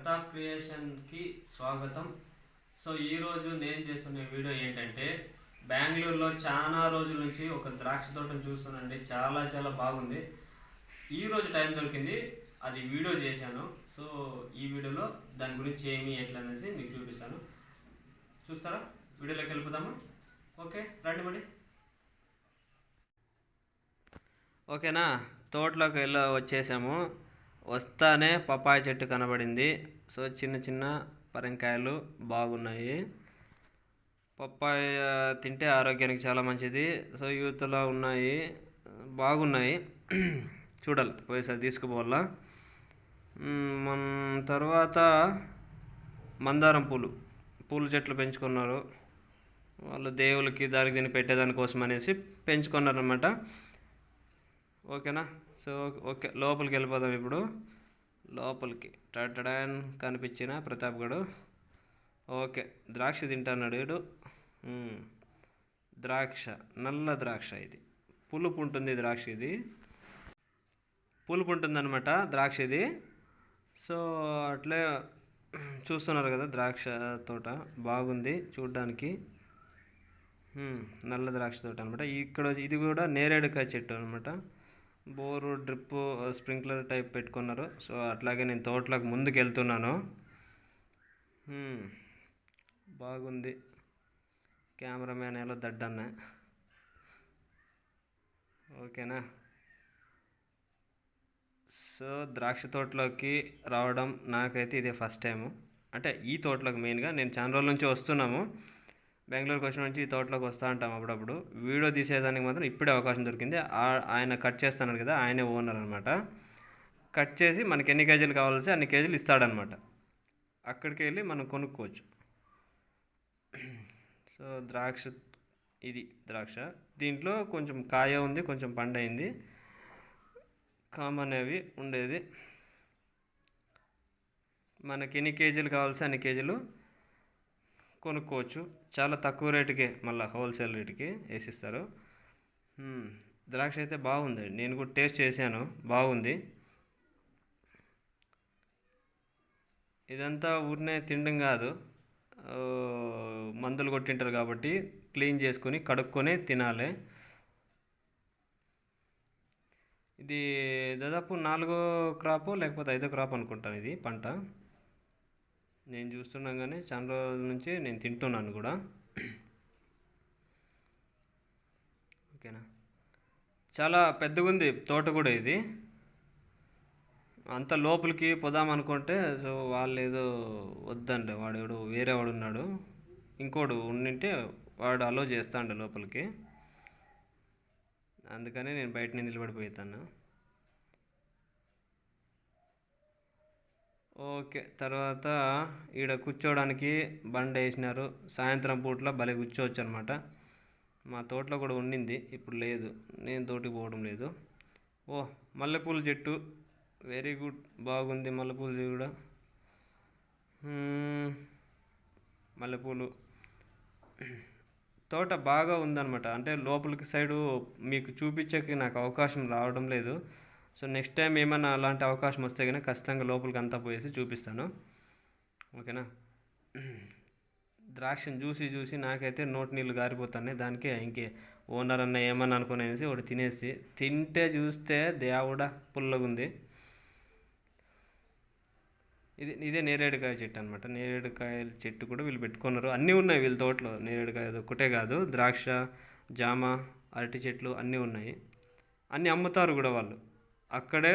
ప్రతాప్ క్రియేషన్కి స్వాగతం. సో ఈరోజు నేను చేస్తున్న వీడియో ఏంటంటే బెంగళూరులో చాలా రోజుల నుంచి ఒక ద్రాక్ష తోటను చూస్తున్నానండి చాలా చాలా బాగుంది. ఈ రోజు టైం దొరికింది అది వీడియో చేశాను. సో ఈ వీడియోలో దాని గురించి ఏమి ఎట్లా అనేసి మీకు చూపిస్తాను. చూస్తారా? వీడియోలోకి వెళ్ళిపోదామా? ఓకే రండి మరి. ఓకేనా? తోటలోకి వెళ్ళ వచ్చేసాము. వస్తానే పపాయ చెట్టు కనబడింది. సో చిన్న చిన్న పరంకాయలు బాగున్నాయి. పప్పాయ తింటే ఆరోగ్యానికి చాలా మంచిది. సో యూత్లో ఉన్నాయి. బాగున్నాయి. చూడాలి పోయేసారి తీసుకుపోవాలా? మన తర్వాత మందారం పూలు. పూల చెట్లు పెంచుకున్నారు. వాళ్ళు దేవులకి దానికి దీన్ని పెట్టేదానికోసం అనేసి పెంచుకున్నారు అనమాట ఓకేనా? సో ఓకే లోపలికి వెళ్ళిపోదాం ఇప్పుడు. లోపలికి. టడన్ కనిపించిన ప్రతాప్ గడు. ఓకే ద్రాక్ష తింటాన్నాడు వీడు. ద్రాక్ష నల్ల ద్రాక్ష ఇది. పులుపు ఉంటుంది ద్రాక్ష ఇది. పులుపు ఉంటుందన్నమాట ద్రాక్ష ఇది. సో అట్లే చూస్తున్నారు కదా ద్రాక్ష తోట. బాగుంది చూడ్డానికి. నల్ల ద్రాక్ష తోట అనమాట ఇక్కడ ఇది కూడా నేరేడుకాయ చెట్టు అనమాట బోరు డ్రిప్ స్ప్రింక్లర్ టైప్ పెట్టుకున్నారు. సో అట్లాగే నేను తోటలోకి ముందుకు వెళ్తున్నాను బాగుంది. కెమెరామ్యాన్ ఎలా దడ్డన్న. ఓకేనా? సో ద్రాక్ష తోటలోకి రావడం నాకైతే ఇదే ఫస్ట్ టైము. అంటే ఈ తోటలోకి మెయిన్గా నేను చాలా రోజుల నుంచి వస్తున్నాము. బెంగళూరుకి వచ్చిన నుంచి ఈ తోటలోకి వస్తూ ఉంటాం అప్పుడప్పుడు. వీడియో తీసేదానికి మాత్రం ఇప్పుడే అవకాశం దొరికింది. ఆ- ఆయన కట్ చేస్తాను కదా ఆయనే ఓనర్ అనమాట కట్ చేసి మనకి ఎన్ని కేజీలు కావాల్సి అన్ని కేజీలు ఇస్తాడనమాట అక్కడికి వెళ్ళి మనం కొనుక్కోవచ్చు. సో ద్రాక్ష ఇది ద్రాక్ష. దీంట్లో కొంచెం కాయ ఉంది కొంచెం పండైంది కామన్ అవి ఉండేది. మనకి ఎన్ని కేజీలు కావాల్సి అన్ని కేజీలు కొనుక్కోవచ్చు. చాలా తక్కువ రేటుకే మళ్ళీ హోల్సేల్ రేటుకి వేసిస్తారు. ద్రాక్ష అయితే బాగుంది. నేను కూడా టేస్ట్ చేశాను. బాగుంది. ఇదంతా ఊరినే తినడం కాదు. మందులు కొట్టింటారు కాబట్టి క్లీన్ చేసుకొని కడుక్కొని తినాలి. ఇది దాదాపు నాలుగో క్రాప్ లేకపోతే ఐదో క్రాప్ అనుకుంటాను ఇది పంట. నేను చూస్తున్నాగానే చాలా రోజుల నుంచి నేను తింటున్నాను కూడా. ఓకేనా? చాలా పెద్దగా ఉంది తోట కూడా ఇది. అంత లోపలికి పోదాం అనుకుంటే సో వాళ్ళు ఏదో వద్దండి వాడు వేరే వాడు ఉన్నాడు. ఇంకోడు ఉండింటే వాడు అలో చేస్తాడు లోపలికి. అందుకని నేను బయటనే నిలబడిపోతాను. ఓకే తర్వాత ఈడ కూర్చోవడానికి బండ వేసినారు. సాయంత్రం పూట్ల భలే కూర్చోవచ్చు అనమాట మా తోటలో కూడా ఉండింది ఇప్పుడు లేదు. నేను తోటికి పోవడం లేదు. ఓ మల్లెపూల చెట్టు. వెరీ గుడ్ బాగుంది మల్లెపూలు కూడా. మల్లెపూలు. తోట బాగా ఉందన్నమాట అంటే లోపలికి సైడు మీకు చూపించకి నాకు అవకాశం రావడం లేదు. సో నెక్స్ట్ టైం ఏమైనా అలాంటి అవకాశం వస్తే కనుక ఖచ్చితంగా లోపలికి అంతా పోయేసి చూపిస్తాను. ఓకేనా? ద్రాక్షను చూసి చూసి నాకైతే నోటి నీళ్ళు గారిపోతున్నాయి. దానికే ఇంకే ఓనర్ అన్న ఏమన్నా అనుకునేసి ఒకటి తినేసి తింటే చూస్తే దేవుడ పుల్లగుంది. ఇది ఇదే నేరేడుకాయ చెట్టు అనమాట నేరేడుకాయల చెట్టు కూడా వీళ్ళు పెట్టుకున్నారు. అన్నీ ఉన్నాయి వీళ్ళ తోటలో. నేరేడుకాయ అది ఒక్కటే కాదు. ద్రాక్ష జామ అరటి చెట్లు అన్నీ ఉన్నాయి. అన్నీ అమ్ముతారు కూడా వాళ్ళు. అక్కడే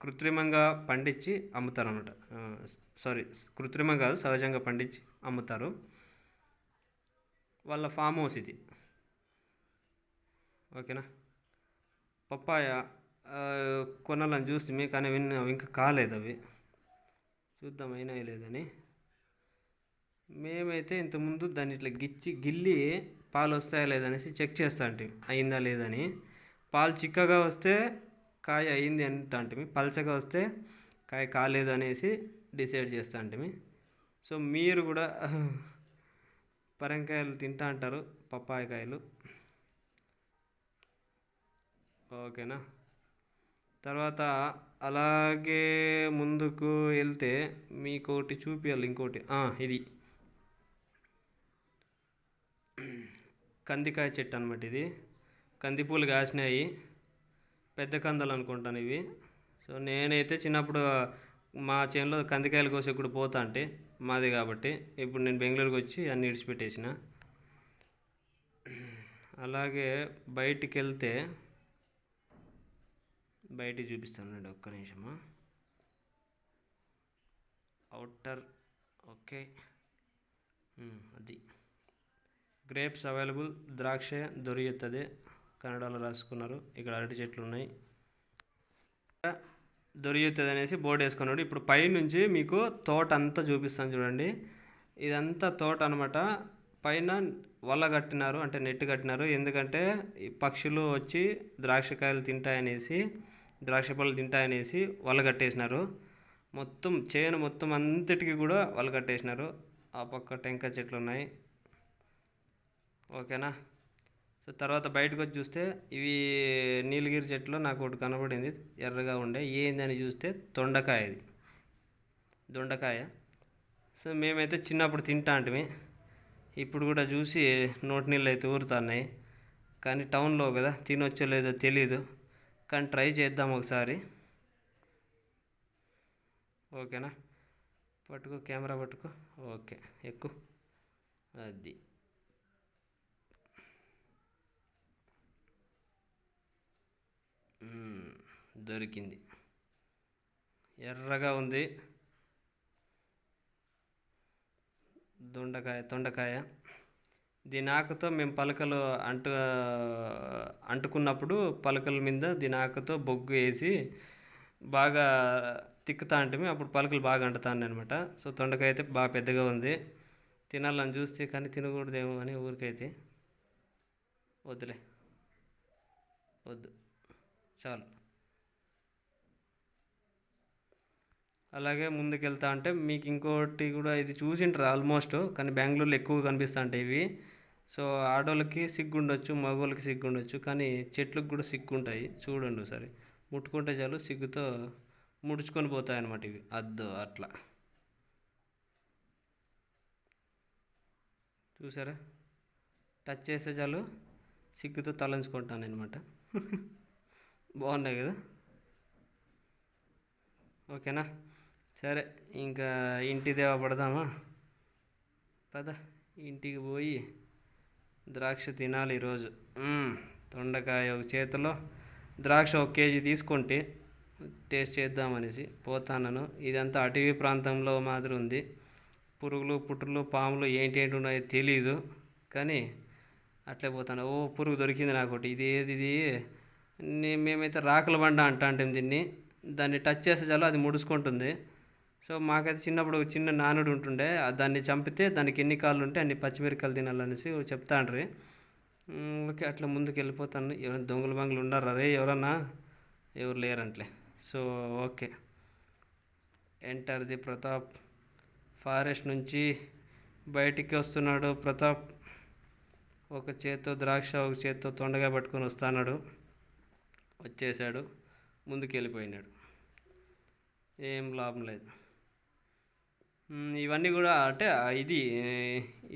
కృత్రిమంగా పండించి అమ్ముతారు అనమాట సారీ కృత్రిమం కాదు సహజంగా పండించి అమ్ముతారు. వాళ్ళ ఫామ్ హౌస్ ఇది. ఓకేనా? పప్పాయ కొనాలని చూస్తే కానీ విన్న ఇంకా కాలేదు అవి. చూద్దాం అయినా లేదని. మేమైతే ఇంతకుముందు దాన్ని ఇట్లా గిచ్చి గిల్లి పాలు వస్తాయా లేదనేసి చెక్ చేస్తా అంటే అయిందా లేదని పాలు చిక్కగా వస్తే కాయ అయింది అంటాంటిమి. అంటే పల్చగా వస్తే కాయ కాలేదు అనేసి డిసైడ్ చేస్తా అంటే సో మీరు కూడా పరంకాయలు తింటా అంటారు పప్పాయకాయలు. ఓకేనా? తర్వాత అలాగే ముందుకు వెళ్తే మీకు ఒకటి చూపించాలి ఇంకోటి ఇది. కందికాయ చెట్టు అనమాట ఇది. కందిపూలు కాసినాయి. పెద్ద కందలు అనుకుంటాను ఇవి. సో నేనైతే చిన్నప్పుడు మా చేనులో కందికాయలు కోసి ఇప్పుడు పోతా అంటే మాది కాబట్టి ఇప్పుడు నేను బెంగళూరుకి వచ్చి అన్ని ఇడిచిపెట్టేసిన. అలాగే బయటికి వెళ్తే బయటికి చూపిస్తానండి ఒక్క నిమిషము. Outer okay. అది. గ్రేప్స్ అవైలబుల్ ద్రాక్ష దొరుకుతుంది కన్నడలో రాసుకున్నారు. ఇక్కడ అరటి చెట్లు ఉన్నాయి. దొరుకుతుంది అనేసి బోర్డు వేసుకున్నాడు. ఇప్పుడు పైనుంచి మీకు తోట అంతా చూపిస్తాను చూడండి. ఇదంతా తోట అనమాట పైన వల కట్టినారు అంటే నెట్ కట్టినారు. ఎందుకంటే పక్షులు వచ్చి ద్రాక్షకాయలు తింటాయనేసి ద్రాక్ష పళ్ళు తింటాయనేసి వల కట్టేసినారు. మొత్తం చేను మొత్తం అంతటికి కూడా వల కట్టేసినారు. ఆ పక్క టెంకాయ చెట్లు ఉన్నాయి. ఓకేనా? సో తర్వాత బయటకు వచ్చి చూస్తే ఇవి నీలగిరి చెట్లు నాకు ఒకటి కనబడింది ఎర్రగా ఉండే. ఏందని చూస్తే దొండకాయ ఇది. దొండకాయ. సో మేమైతే చిన్నప్పుడు తింటాంటిమి ఇప్పుడు కూడా చూసి నోటి నీళ్ళు అయితే ఊరుతున్నాయి. కానీ టౌన్లో కదా తినొచ్చో లేదో తెలీదు. కానీ ట్రై చేద్దాం ఒకసారి. ఓకేనా? పట్టుకో కెమెరా పట్టుకో. ఓకే ఎక్కువ అది మ్మ్. దొరికింది. ఎర్రగా ఉంది. దొండకాయ తొండకాయ. దీని ఆకుతో మేము పలకలు అంటు అంటుకున్నప్పుడు పలకల మీద దీని ఆకుతో బొగ్గు వేసి బాగా తిక్కుతా అంటే అప్పుడు పలకలు బాగా అంటుతాను అనమాట సో తొండకాయ అయితే బాగా పెద్దగా ఉంది. తినాలని చూస్తే కానీ తినకూడదేమో అని ఊరికైతే. వద్దులే. వద్దు. చాలు. అలాగే ముందుకెళ్తా అంటే మీకు ఇంకోటి కూడా ఇది చూసింటారు ఆల్మోస్ట్ కానీ బెంగళూరులో ఎక్కువ కనిపిస్తూ ఉంటాయి ఇవి. సో ఆడోళ్ళకి సిగ్గు ఉండొచ్చు మగవాళ్ళకి సిగ్గు ఉండొచ్చు కానీ చెట్లకు కూడా సిగ్గు ఉంటాయి చూడండి ఒకసారి. ముట్టుకుంటే చాలు సిగ్గుతో ముడుచుకొని పోతాయి అన్నమాట ఇవి. అద్దు అట్లా. చూసారా? టచ్ చేస్తే చాలు సిగ్గుతో తలంచుకుంటాను అనమాట బాగున్నాయి కదా? ఓకేనా? సరే ఇంకా ఇంటి దేవ పడదామా? పద ఇంటికి పోయి ద్రాక్ష తినాలి ఈరోజు. దొండకాయ తొండకాయ ఒక చేతిలో ద్రాక్ష ఒక కేజీ తీసుకుంటే టేస్ట్ చేద్దామనేసి పోతాను ఇదంతా అటవీ ప్రాంతంలో మాదిరి ఉంది. పురుగులు పుట్టులు పాములు ఏంటి ఏంటి ఉన్నాయో తెలీదు కానీ అట్లే పోతాను. ఓ పురుగు దొరికింది నాకు ఒకటి ఇది ఏది ఇది? మేమైతే రాకల బండ అంటా దీన్ని. దాన్ని టచ్ చేస్తే చాలు అది ముడుచుకుంటుంది. సో మాకైతే చిన్నప్పుడు ఒక చిన్న నానుడు ఉంటుండే దాన్ని చంపితే దానికి ఎన్ని కాళ్ళు ఉంటే అన్ని పచ్చిమిరకాయలు తినాలనేసి చెప్తాండ్రి. ఓకే అట్లా ముందుకు వెళ్ళిపోతాను ఎవరైనా దొంగలు బంగులు ఉన్నారా? రే ఎవరన్నా? ఎవరు లేరంట్లే. So okay. Enter the Pratap. Forest నుంచి బయటికి వస్తున్నాడు ప్రతాప్. ఒక చేత్తో ద్రాక్ష ఒక చేత్తో తొండగా పట్టుకొని వస్తున్నాడు. వచ్చేసాడు. ముందుకు వెళ్ళిపోయినాడు ఏం లాభం లేదు. ఇవన్నీ కూడా అంటే ఇది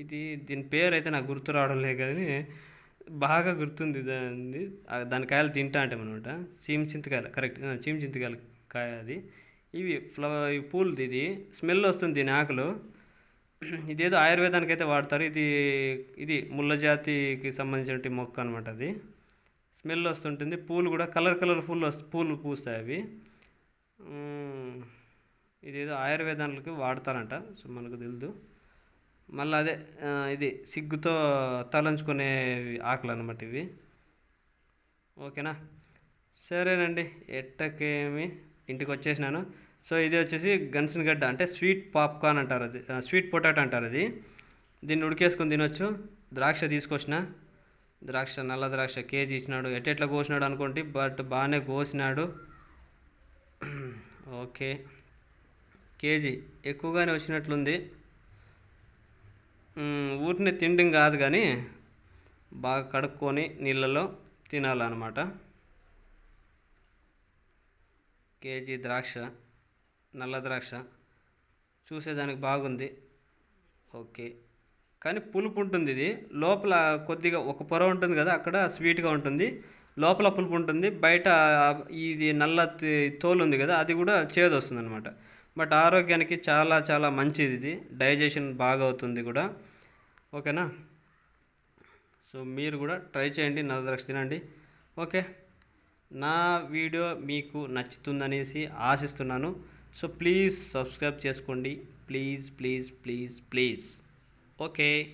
ఇది దీని పేరు అయితే నాకు గుర్తు రావడం లేదు కానీ బాగా గుర్తుంది దాన్ని దాని కాయలు తింటా అంటే అనమాట చీమ చింతకాయలు కరెక్ట్ చీమ చింతకాయలు కాయ అది. ఇవి ఫ్లవర్ ఈ పూలది ఇది. స్మెల్ వస్తుంది దీని ఆకులు. ఇదేదో ఆయుర్వేదానికి అయితే వాడతారు. ఇది ఇది ముళ్ళ జాతికి సంబంధించిన మొక్క అనమాట అది. స్మెల్ వస్తుంటుంది. పూలు కూడా కలర్ కలర్ ఫుల్ వస్తు పూలు పూస్తాయి అవి. ఇదేదో ఆయుర్వేదానికి వాడతారంట సో మనకు తెలియదు మళ్ళీ అదే ఇది సిగ్గుతో తలంచుకునే ఆకులు అనమాట ఇవి. ఓకేనా? సరేనండి ఎట్టకేమి ఇంటికి వచ్చేసినాను సో ఇది వచ్చేసి గన్సిన్ గడ్డ అంటే స్వీట్ పాప్కార్న్ అంటారు అది స్వీట్ పొటాటో అంటారు అది. దీన్ని ఉడికేసుకొని తినొచ్చు. ద్రాక్ష తీసుకొచ్చిన. ద్రాక్ష నల్ల ద్రాక్ష కేజీ ఇచ్చినాడు. ఎట్టెట్లా కోసినాడు అనుకోండి బట్ బాగానే కోసినాడు. ఓకే. కేజీ. ఎక్కువగానే వచ్చినట్లుంది. ఊరిని ఊరినే తినడం కాదు కానీ బాగా కడుక్కొని నీళ్ళలో తినాలన్నమాట. కేజీ ద్రాక్ష నల్ల ద్రాక్ష. చూసేదానికి బాగుంది. ఓకే. కానీ పులుపు ఉంటుంది ఇది. లోపల కొద్దిగా ఒక పొర ఉంటుంది కదా అక్కడ స్వీట్గా ఉంటుంది. లోపల పులుపు ఉంటుంది. బయట ఇది నల్ల తోలు ఉంది కదా అది కూడా చేదు వస్తుంది అనమాట బట్ ఆరోగ్యానికి చాలా చాలా మంచిది ఇది. డైజెషన్ బాగా అవుతుంది కూడా. ఓకేనా? సో మీరు కూడా ట్రై చేయండి. నలద్రాక్ష తినండి. ఓకే. నా వీడియో మీకు నచ్చుతుందనేసి ఆశిస్తున్నాను. సో ప్లీజ్ సబ్స్క్రైబ్ చేసుకోండి. Please please please please. Okay.